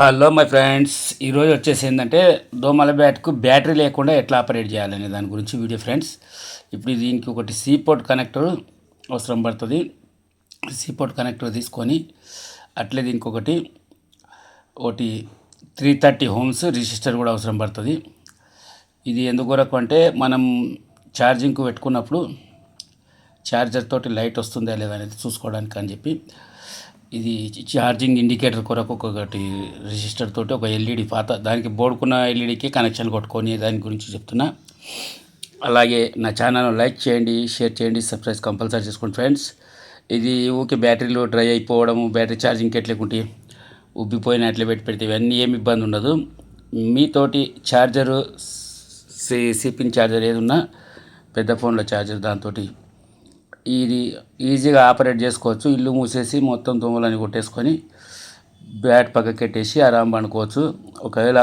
Hello my friends ఈరోజు వచ్చేసి ఏంటంటే దోమల బ్యాట్కు బ్యాటరీ లేకుండా ఎట్లా ఆపరేట్ చేయాలనే దాని గురించి వీడియో ఫ్రెండ్స్ ఇప్పుడు దీనికి ఒకటి సీపోర్ట్ కనెక్టర్ అవసరం పడుతుంది. సీపోర్ట్ కనెక్టర్ తీసుకొని అట్లే దీనికి ఒకటి ఒకటి త్రీ థర్టీ హోమ్స్ రిజిస్టర్ కూడా అవసరం పడుతుంది. ఇది ఎందుకొరకు అంటే మనం ఛార్జింగ్కు పెట్టుకున్నప్పుడు ఛార్జర్ తోటి లైట్ వస్తుందా లేదా అనేది చూసుకోవడానికి అని చెప్పి. ఇది ఛార్జింగ్ ఇండికేటర్ కొరకు ఒకటి రిజిస్టర్ తోటి ఒక ఎల్ఈడి పాత దానికి బోర్డుకున్న ఎల్ఈడికి కనెక్షన్ కొట్టుకొని దాని గురించి చెప్తున్నా. అలాగే నా ఛానల్ను లైక్ చేయండి షేర్ చేయండి సబ్స్క్రైబ్ కంపల్సరీ చేసుకోండి ఫ్రెండ్స్. ఇది ఊకే బ్యాటరీలో డ్రై అయిపోవడము బ్యాటరీ ఛార్జింగ్ ఎట్లేకుంటే ఉబ్బిపోయిన అట్లే పెట్టి పెడితే ఇవన్నీ ఏమి ఇబ్బంది ఉండదు. మీతోటి ఛార్జరు సి సిపిన్ ఛార్జర్ ఏది ఉన్నా పెద్ద ఫోన్లో ఛార్జర్ దాంతో ఇది ఈజీగా ఆపరేట్ చేసుకోవచ్చు. ఇల్లు మూసేసి మొత్తం దుమ్ములని కొట్టేసుకొని బ్యాట్ పక్కకెట్టేసి ఆరాం పండుకోవచ్చు. ఒకవేళ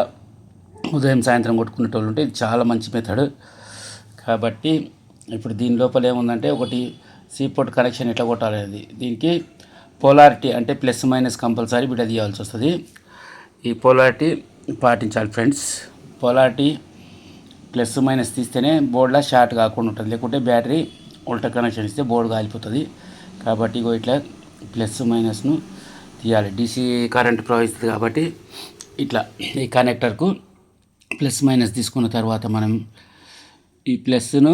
ఉదయం సాయంత్రం కొట్టుకునేటోళ్ళు ఉంటే ఇది చాలా మంచి మెథడ్. కాబట్టి ఇప్పుడు దీని లోపల ఏముందంటే ఒకటి సీపోర్ట్ కనెక్షన్ ఎట్లా కొట్టాలనేది దీనికి పోలారిటీ అంటే ప్లస్ మైనస్ కంపల్సరీ బిడ్డ తీయాల్సి వస్తుంది. ఈ పోలారిటీ పాటించాలి ఫ్రెండ్స్. పోలారిటీ ప్లస్ మైనస్ తీస్తేనే బోర్డ్లో షార్ట్ కాకుండా ఉంటుంది. లేకుంటే బ్యాటరీ ఉల్టా కనెక్షన్ ఇస్తే బోర్డు కాలిపోతుంది. కాబట్టి ఇగో ఇట్లా ప్లస్ మైనస్ను తీయాలి. డీసీ కరెంట్ ప్రవహిస్తుంది కాబట్టి ఇట్లా ఈ కనెక్టర్కు ప్లస్ మైనస్ తీసుకున్న తర్వాత మనం ఈ ప్లస్ను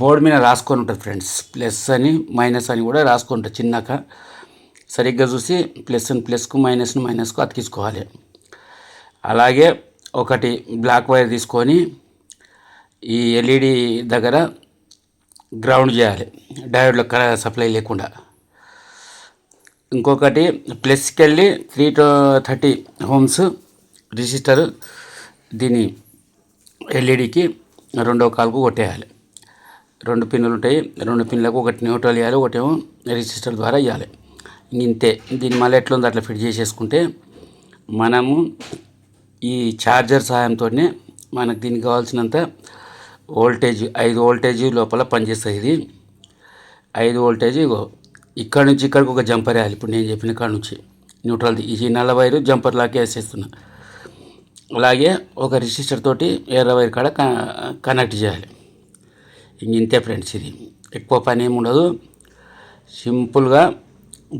బోర్డు మీద రాసుకొని ఉంటుంది ఫ్రెండ్స్. ప్లస్ అని మైనస్ అని కూడా రాసుకొని ఉంటుంది చిన్నాక సరిగ్గా చూసి ప్లస్ని ప్లస్కు మైనస్ను మైనస్కు అతికించుకోవాలి. అలాగే ఒకటి బ్లాక్ వైర్ తీసుకొని ఈ ఎల్ఈడి దగ్గర గ్రౌండ్ చేయాలి. డయోడ్లో సప్లై లేకుండా. ఇంకొకటి ప్లస్కి వెళ్ళి three two thirty ohms register దీని ఎల్ఈడికి రెండో కాలుకు కొట్టేయాలి. రెండు పిన్నులు ఉంటాయి. రెండు పిన్లకు ఒకటి న్యూట్రల్ ఇవ్వాలి ఒకటేమో రిజిస్టర్ ద్వారా ఇవ్వాలి ఇంతే. దీన్ని మళ్ళీ ఎట్లా ఉంది అట్లా ఫిట్ చేసేసుకుంటే మనము ఈ ఛార్జర్ సహాయంతోనే మనకు దీనికి కావాల్సినంత వోల్టేజ్ ఐదు వోల్టేజ్ లోపల పనిచేస్తుంది. ఇది ఐదు వోల్టేజ్ ఇగో ఇక్కడ నుంచి ఇక్కడికి ఒక జంపర్ వేయాలి. ఇప్పుడు నేను చెప్పిన కాడ నుంచి న్యూట్రల్ది. ఈ నల్ల వైరు జంపర్ లాగా వేసేస్తున్నా. అలాగే ఒక రిజిస్టర్ తోటి ఎర్ర వైర్ కాడ కనెక్ట్ చేయాలి. ఇంక ఇంతే ఫ్రెండ్స్ ఇది. ఎక్కువ పని ఏమి ఉండదు. సింపుల్గా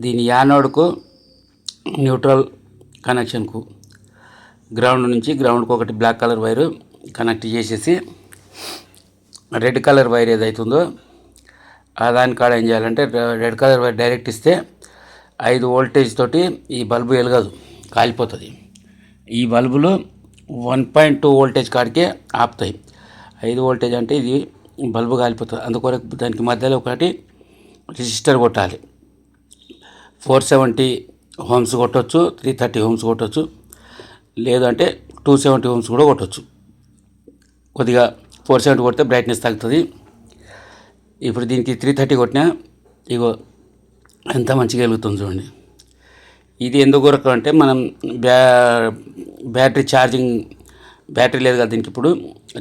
దీని యానోడ్కు న్యూట్రల్ కనెక్షన్కు గ్రౌండ్ నుంచి గ్రౌండ్కు ఒకటి బ్లాక్ కలర్ వైరు కనెక్ట్ చేసేసి రెడ్ కలర్ వైర్ ఏదైతుందో దాని కాడ ఏం చేయాలంటే రెడ్ కలర్ వైర్ డైరెక్ట్ ఇస్తే ఐదు వోల్టేజ్ తోటి ఈ బల్బు వెలగదు కాలిపోతుంది. ఈ బల్బులు వన్ పాయింట్ టూ వోల్టేజ్ కాడికే ఆపుతాయి. ఐదు వోల్టేజ్ అంటే ఇది బల్బు కాలిపోతుంది. అందుకొరకు దానికి మధ్యలో ఒకటి రిజిస్టర్ కొట్టాలి. ఫోర్ సెవెంటీ హోమ్స్ కొట్టవచ్చు త్రీ థర్టీ హోమ్స్ కొట్టవచ్చు లేదంటే టూ సెవెంటీ హోమ్స్ కూడా కొట్టవచ్చు కొద్దిగా ఫోర్ సెవెంటీ కొడితే బ్రైట్నెస్ తగ్గుతుంది. ఇప్పుడు దీనికి త్రీ థర్టీ కొట్టినా ఇగో ఎంత మంచిగా వెలుగుతుంది చూడండి. ఇది ఎందుకు కొరకు అంటే మనం బ్యా బ్యాటరీ ఛార్జింగ్ బ్యాటరీ లేదు కదా దీనికి ఇప్పుడు.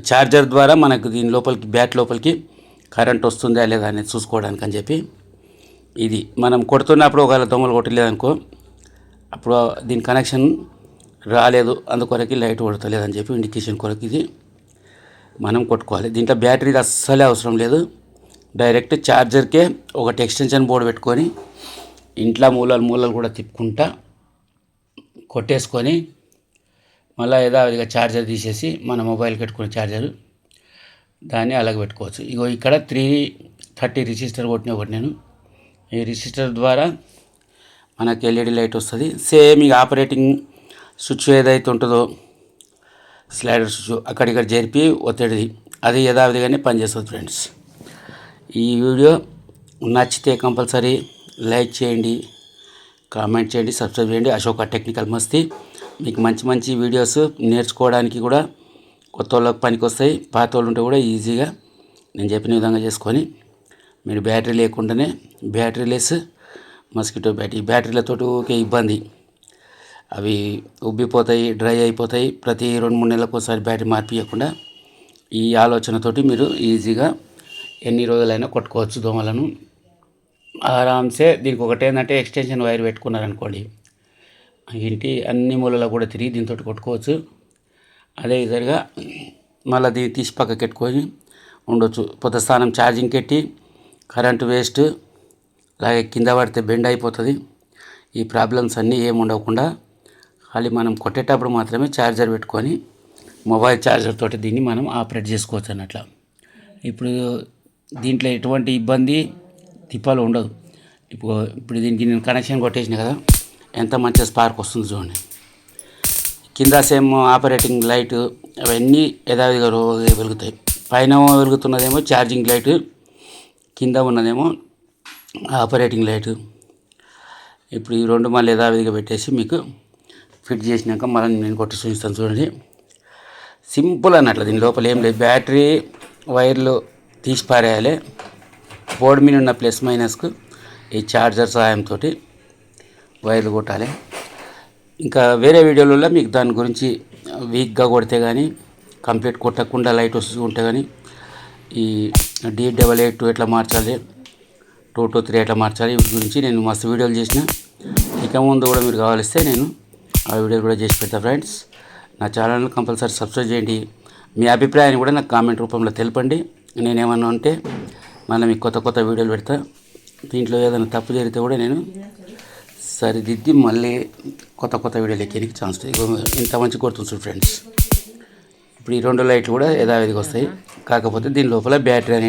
ఛార్జర్ ద్వారా మనకు దీని లోపలికి బ్యాట్ లోపలికి కరెంట్ వస్తుందా లేదా అనేది చూసుకోవడానికి అని చెప్పి ఇది. మనం కొడుతున్నప్పుడు ఒకవేళ దొంగలు కొట్టలేదనుకో అప్పుడు దీని కనెక్షన్ రాలేదు అందుకొరకు లైట్ కొడతలేదని చెప్పి ఇండికేషన్ కొరకు ఇది. మనం కొట్టుకోవాలి. దీంట్లో బ్యాటరీ అస్సలే అవసరం లేదు. డైరెక్ట్ ఛార్జర్కే ఒకటి ఎక్స్టెన్షన్ బోర్డు పెట్టుకొని ఇంట్లో మూలలు మూలలు కూడా తిప్పుకుంటా కొట్టేసుకొని మళ్ళీ యథావిధిగా ఛార్జర్ తీసేసి మన మొబైల్ పెట్టుకునే ఛార్జర్ దాన్ని అలాగే పెట్టుకోవచ్చు. ఇగో ఇక్కడ త్రీ థర్టీ రిజిస్టర్ కొట్టిన ఒకటి నేను. ఈ రిజిస్టర్ ద్వారా మనకి ఎల్ఈడి లైట్ వస్తుంది. సేమ్ ఇక ఆపరేటింగ్ స్విచ్ ఏదైతే ఉంటుందో స్లైడర్ అక్కడిక్కడ జరిపి ఒత్తిడి అది యథావిధిగానే పనిచేస్తుంది ఫ్రెండ్స్. ఈ వీడియో నచ్చితే కంపల్సరీ లైక్ చేయండి కామెంట్ చేయండి సబ్స్క్రైబ్ చేయండి. అశోక టెక్నికల్ మస్తి. మీకు మంచి మంచి వీడియోస్ నేర్చుకోవడానికి కూడా కొత్త వాళ్ళకి పనికి వస్తాయి పాత వాళ్ళు ఉంటే కూడా ఈజీగా నేను చెప్పిన విధంగా చేసుకొని మీరు బ్యాటరీ లేకుండానే బ్యాటరీ లెస్ మస్కిటో బ్యాటరీ. బ్యాటరీలతో ఒకే ఇబ్బంది. అవి ఉబ్బిపోతాయి డ్రై అయిపోతాయి. ప్రతి రెండు మూడు నెలలకు ఒకసారి బ్యాటరీ మార్పియకుండా ఈ ఆలోచనతోటి మీరు ఈజీగా ఎన్ని రోజులైనా కొట్టుకోవచ్చు దోమలను. ఆరామ్సే దీనికి ఒకటి ఏంటంటే ఎక్స్టెన్షన్ వైర్ పెట్టుకున్నారనుకోండి ఇంటి అన్ని మూలలో కూడా తిరిగి దీంతో కొట్టుకోవచ్చు. అదే విధంగా మళ్ళీ దీన్ని తీసి పక్కకి పెట్టుకొని ఉండొచ్చు. పొద్దు స్థానం ఛార్జింగ్ పెట్టి కరెంటు వేస్ట్ అలాగే కింద పడితే బెండ్ అయిపోతుంది. ఈ ప్రాబ్లమ్స్ అన్నీ ఏమి ఉండకుండా అది మనం కొట్టేటప్పుడు మాత్రమే ఛార్జర్ పెట్టుకొని మొబైల్ ఛార్జర్ తోటి దీన్ని మనం ఆపరేట్ చేసుకోవచ్చు అన్నట్ల. ఇప్పుడు దీంట్లో ఎటువంటి ఇబ్బంది తిప్పాలు ఉండదు. ఇప్పుడు ఇప్పుడు దీనికి నేను కనెక్షన్ కొట్టేసిన కదా ఎంత మంచిగా స్పార్క్ వస్తుంది చూడండి. కింద సేమ్ ఆపరేటింగ్ లైట్ అవన్నీ యథావిధిగా వెలుగుతాయి. పైన వెలుగుతున్నదేమో ఛార్జింగ్ లైట్ కింద ఉన్నదేమో ఆపరేటింగ్ లైట్ ఇప్పుడు ఈ రెండు మళ్ళీ యథావిధిగా పెట్టేసి మీకు ఫిట్ చేసినాక మళ్ళీ నేను కొట్టి చూపిస్తాను చూడండి. సింపుల్ అన్నట్లు దీని లోపల ఏం లేదు. బ్యాటరీ వైర్లు తీసి పారేయాలి. బోర్డు మీద ఉన్న ప్లస్ మైనస్కు ఈ ఛార్జర్ సహాయంతో వైర్లు కొట్టాలి. ఇంకా వేరే వీడియోలలో మీకు దాని గురించి వీక్గా కొడితే కానీ కంప్లీట్ కొట్టకుండా లైట్ వస్తూ ఉంటే కానీ ఈ డి డబల్ ఎయిట్ టూ ఎట్లా మార్చాలి టూ టూ త్రీ ఎట్లా మార్చాలి వీటి గురించి నేను మస్తు వీడియోలు చేసిన. ఇక ముందు కూడా మీరు కావాలిస్తే నేను ఆ వీడియోలు కూడా చేసి పెడతా ఫ్రెండ్స్. నా ఛానల్ని కంపల్సరీ సబ్స్క్రైబ్ చేయండి. మీ అభిప్రాయాన్ని కూడా నాకు కామెంట్ రూపంలో తెలపండి. నేనేమన్నా ఉంటే మళ్ళీ మీకు కొత్త కొత్త వీడియోలు పెడతా. దీంట్లో ఏదైనా తప్పు జరిగితే కూడా నేను సరిదిద్ది మళ్ళీ కొత్త కొత్త వీడియోలు ఎక్కేనికి ఛాన్స్ ఇంత మంచి కొడుతుంది ఫ్రెండ్స్. ఇప్పుడు ఈ రెండు లైట్లు కూడా యథావిధిగా వస్తాయి. కాకపోతే దీని లోపల బ్యాటరీ అనేది